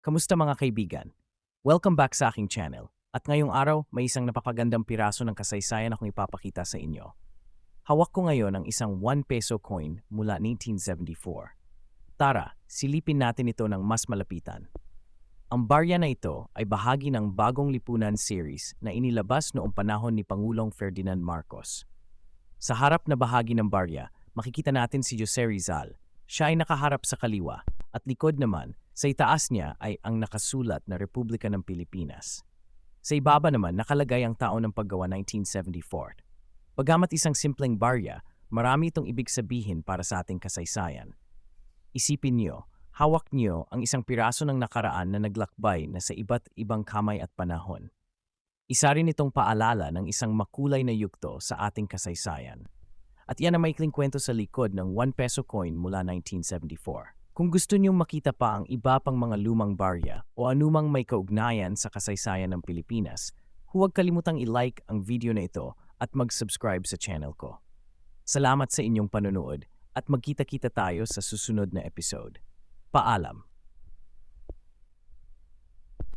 Kamusta mga kaibigan? Welcome back sa aking channel. At ngayong araw, may isang napakagandang piraso ng kasaysayan akong ipapakita sa inyo. Hawak ko ngayon ang isang 1 peso coin mula 1974. Tara, silipin natin ito ng mas malapitan. Ang barya na ito ay bahagi ng bagong lipunan series na inilabas noong panahon ni Pangulong Ferdinand Marcos. Sa harap na bahagi ng barya, makikita natin si Jose Rizal. Siya ay nakaharap sa kaliwa at likod naman sa itaas niya ay ang nakasulat na Republika ng Pilipinas. Sa ibaba naman nakalagay ang taon ng paggawa 1974. Bagamat isang simpleng barya, marami itong ibig sabihin para sa ating kasaysayan. Isipin niyo, hawak niyo ang isang piraso ng nakaraan na naglakbay na sa iba't ibang kamay at panahon. Isa rin itong paalala ng isang makulay na yugto sa ating kasaysayan. At yan ang maikling kwento sa likod ng 1 peso coin mula 1974. Kung gusto niyong makita pa ang iba pang mga lumang barya o anumang may kaugnayan sa kasaysayan ng Pilipinas, huwag kalimutang i-like ang video na ito at mag-subscribe sa channel ko. Salamat sa inyong panonood at magkita-kita tayo sa susunod na episode. Paalam!